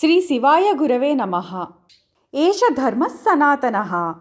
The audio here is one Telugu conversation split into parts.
శ్రీ శివాయ గురవే నమ. ఏష ధర్మ సనాతన.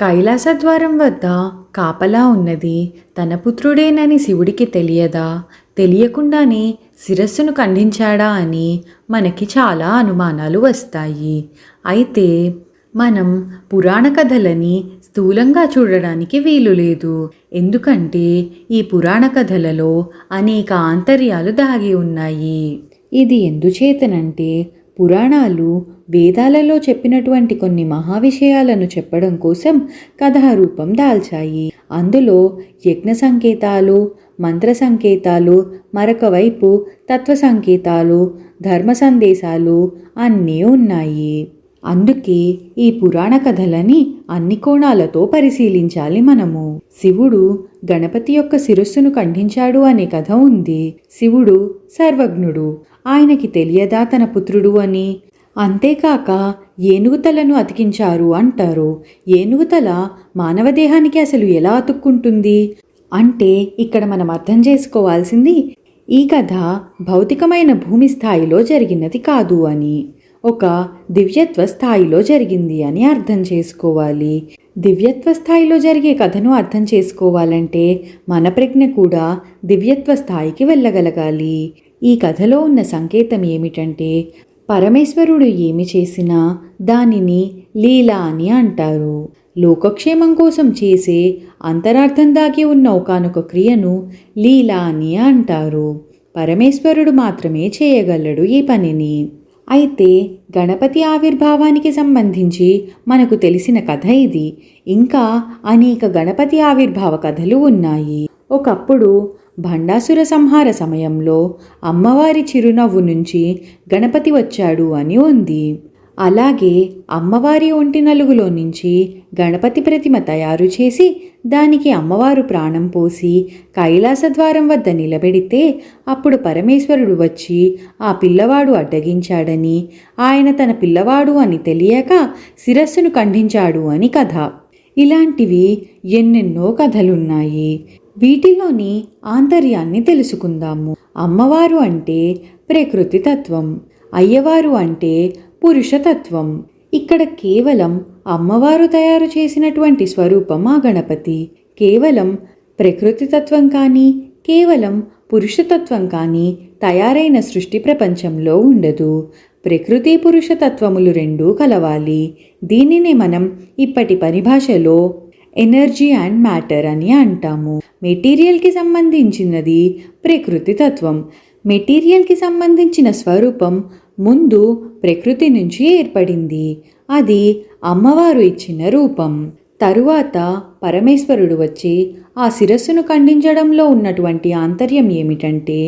కైలాసద్వారం వద్ద కాపలా ఉన్నది. తన పుత్రుడేనని శివుడికి తెలియదా? తెలియకుండానే శిరస్సును ఖండించాడా అని మనకి చాలా అనుమానాలు వస్తాయి. అయితే మనం పురాణ కథలని స్థూలంగా చూడడానికి వీలు లేదు. ఎందుకంటే ఈ పురాణ కథలలో అనేక ఆంతర్యాలు దాగి ఉన్నాయి. ఇది ఎందుచేతనంటే పురాణాలు వేదాలలో చెప్పినటువంటి కొన్ని మహావిషయాలను చెప్పడం కోసం కథారూపం దాల్చాయి. అందులో యజ్ఞ సంకేతాలు మంత్ర సంకేతాలు మరొక వైపు తత్వ సంకేతాలు ధర్మ సందేశాలు అన్నీ ఉన్నాయి. అందుకే ఈ పురాణ కథలని అన్ని కోణాలతో పరిశీలించాలి మనము. శివుడు గణపతి యొక్క శిరస్సును ఖండించాడు అనే కథ ఉంది. శివుడు సర్వజ్ఞుడు. ఆయనకి తెలియదా తన పుత్రుడు అని? అంతేకాక ఏనుగుతలను అతికించారు అంటారు. ఏనుగుతల మానవ దేహానికి అసలు ఎలా అతుక్కుంటుంది? అంటే ఇక్కడ మనం అర్థం చేసుకోవాల్సింది ఈ కథ భౌతికమైన భూమి స్థాయిలో జరిగినది కాదు అని. ఒక దివ్యత్వ స్థాయిలో జరిగింది అని అర్థం చేసుకోవాలి. దివ్యత్వ స్థాయిలో జరిగే కథను అర్థం చేసుకోవాలంటే మన ప్రజ్ఞ కూడా దివ్యత్వ స్థాయికి వెళ్ళగలగాలి. ఈ కథలో ఉన్న సంకేతం ఏమిటంటే పరమేశ్వరుడు ఏమి చేసినా దానిని లీల అని అంటారు. లోకక్షేమం కోసం చేసే అంతరార్థం దాగి ఉన్న ఒకనొక క్రియను లీల అని అంటారు. పరమేశ్వరుడు మాత్రమే చేయగలడు ఈ పనిని. అయితే గణపతి ఆవిర్భావానికి సంబంధించి మనకు తెలిసిన కథ ఇది. ఇంకా అనేక గణపతి ఆవిర్భావ కథలు ఉన్నాయి. ఒకప్పుడు భండాసుర సంహార సమయంలో అమ్మవారి చిరునవ్వు నుంచి గణపతి వచ్చాడు అని ఉంది. అలాగే అమ్మవారి ఒంటి నలుగులో నుంచి గణపతి ప్రతిమ తయారు చేసి దానికి అమ్మవారు ప్రాణం పోసి కైలాస ద్వారం వద్ద నిలబెడితే అప్పుడు పరమేశ్వరుడు వచ్చి ఆ పిల్లవాడు అడ్డగించాడని ఆయన తన పిల్లవాడు అని తెలియక శిరస్సును ఖండించాడు అని కథ. ఇలాంటివి ఎన్నెన్నో కథలున్నాయి. వీటిలోని ఆంతర్యాన్ని తెలుసుకుందాము. అమ్మవారు అంటే ప్రకృతి తత్వం. అయ్యవారు అంటే పురుషతత్వం. ఇక్కడ కేవలం అమ్మవారు తయారు చేసినటువంటి స్వరూపం ఆ గణపతి. కేవలం ప్రకృతి తత్వం కానీ కేవలం పురుషతత్వం కానీ తయారైన సృష్టి ప్రపంచంలో ఉండదు. ప్రకృతి పురుషతత్వములు రెండూ కలవాలి. దీనిని మనం ఇప్పటి పరిభాషలో ఎనర్జీ అండ్ మ్యాటర్ అని అంటాము. మెటీరియల్కి సంబంధించినది ప్రకృతి తత్వం. మెటీరియల్కి సంబంధించిన స్వరూపం ముందు ప్రకృతి నుంచి ఏర్పడింది. అది అమ్మవారు ఇచ్చిన రూపం. తరువాత పరమేశ్వరుడు వచ్చి ఆ శిరస్సును ఖండించడంలో ఉన్నటువంటి ఆంతర్యం ఏమిటంటే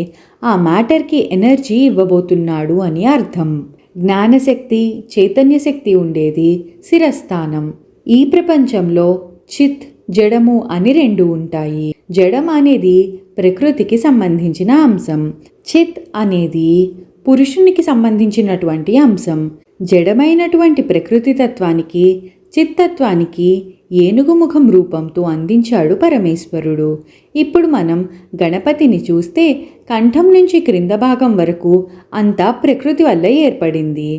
ఆ మ్యాటర్కి ఎనర్జీ ఇవ్వబోతున్నాడు అని అర్థం. జ్ఞానశక్తి చైతన్యశక్తి ఉండేది శిరస్థానం. ఈ ప్రపంచంలో చిత్ జడము అని రెండు ఉంటాయి. జడం అనేది ప్రకృతికి సంబంధించిన అంశం. చిత్ అనేది పురుషునికి సంబంధించినటువంటి అంశం. జడమైనటువంటి ప్రకృతి తత్వానికి చిత్తత్వానికి ఏనుగు ముఖం రూపంతో అందించాడు పరమేశ్వరుడు. ఇప్పుడు మనం గణపతిని చూస్తే కంఠం నుంచి క్రింద భాగం వరకు అంతా ప్రకృతి వల్ల ఏర్పడింది.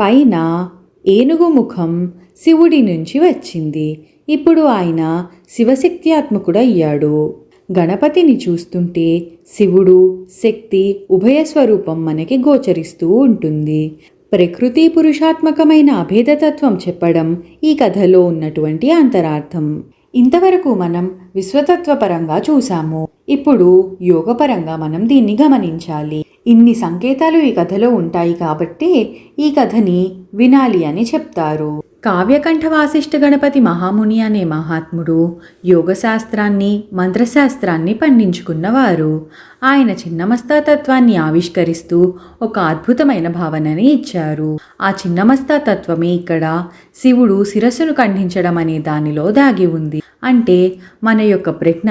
పైన ఏనుగు ముఖం శివుడి నుంచి వచ్చింది. ఇప్పుడు ఆయన శివశక్త్యాత్మకుడు అయ్యాడు గణపతిని చూస్తుంటే శివుడు శక్తి ఉభయ స్వరూపం మనకి గోచరిస్తూ ఉంటుంది. ప్రకృతి పురుషాత్మకమైన అభేదతత్వం చెప్పడం ఈ కథలో ఉన్నటువంటి అంతరార్థం. ఇంతవరకు మనం విశ్వతత్వపరంగా చూసాము ఇప్పుడు యోగపరంగా మనం దీన్ని గమనించాలి. ఇన్ని సంకేతాలు ఈ కథలో ఉంటాయి కాబట్టి ఈ కథని వినాలి అని చెప్తారు. కావ్యకంఠ వాసిష్ఠ గణపతి మహాముని అనే మహాత్ముడు యోగశాస్త్రాన్ని మంత్రశాస్త్రాన్ని పండించుకున్నవారు. ఆయన చిన్నమస్తాతత్వాన్ని ఆవిష్కరిస్తూ ఒక అద్భుతమైన భావనని ఇచ్చారు. ఆ చిన్నమస్తా తత్వమే ఇక్కడ శివుడు శిరస్సును ఖండించడం అనే దానిలో దాగి ఉంది. అంటే మన యొక్క ప్రజ్ఞ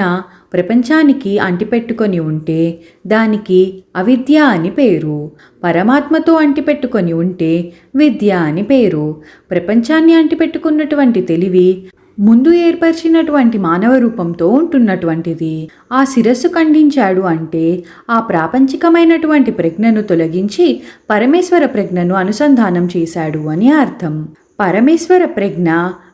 ప్రపంచానికి అంటిపెట్టుకొని ఉంటే దానికి అవిద్య అని పేరు. పరమాత్మతో అంటిపెట్టుకొని ఉంటే విద్య అని పేరు. ప్రపంచాన్ని అంటిపెట్టుకున్నటువంటి తెలివి ముందు ఏర్పరిచినటువంటి మానవ రూపంతో ఉంటున్నటువంటిది. ఆ శిరస్సు ఖండించాడు అంటే ఆ ప్రాపంచికమైనటువంటి ప్రజ్ఞను తొలగించి పరమేశ్వర ప్రజ్ఞను అనుసంధానం చేశాడు అని అర్థం. పరమేశ్వర ప్రజ్ఞ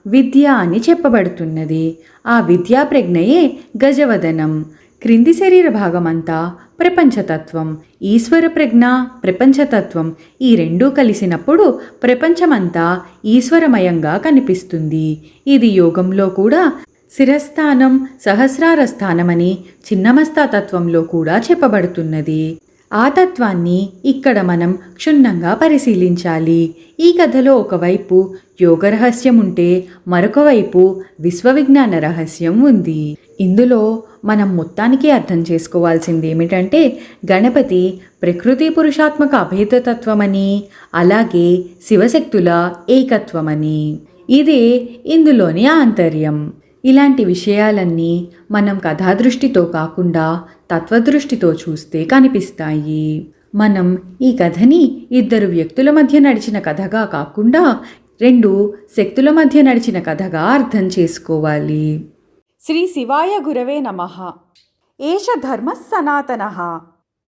విద్య అని చెప్పబడుతున్నది. ఆ విద్యా ప్రజ్ఞయే గజవదనం. క్రింది శరీర భాగమంతా ప్రపంచతత్వం. ఈశ్వర ప్రజ్ఞ ప్రపంచతత్వం. ఈ రెండూ కలిసినప్పుడు ప్రపంచమంతా ఈశ్వరమయంగా కనిపిస్తుంది. ఇది యోగంలో కూడా శిరస్థానం సహస్రార స్థానమని చిన్నమస్తా తత్వంలో కూడా చెప్పబడుతున్నది. ఆ తత్వాన్ని ఇక్కడ మనం క్షుణ్ణంగా పరిశీలించాలి. ఈ కథలో ఒకవైపు యోగ రహస్యం ఉంటే మరొక వైపు విశ్వవిజ్ఞాన రహస్యం ఉంది. ఇందులో మనం మొత్తానికి అర్థం చేసుకోవాల్సింది ఏమిటంటే గణపతి ప్రకృతి పురుషాత్మక అభేదతత్వమని అలాగే శివశక్తుల ఏకత్వమని. ఇదే ఇందులోని ఆంతర్యం. ఇలాంటి విషయాలన్నీ మనం కథాదృష్టితో కాకుండా తత్వదృష్టితో చూస్తే కనిపిస్తాయి. మనం ఈ కథని ఇద్దరు వ్యక్తుల మధ్య నడిచిన కథగా కాకుండా రెండు శక్తుల మధ్య నడిచిన కథగా అర్థం చేసుకోవాలి. శ్రీ శివాయ గురవే నమ. ఏష ధర్మ సనాతన.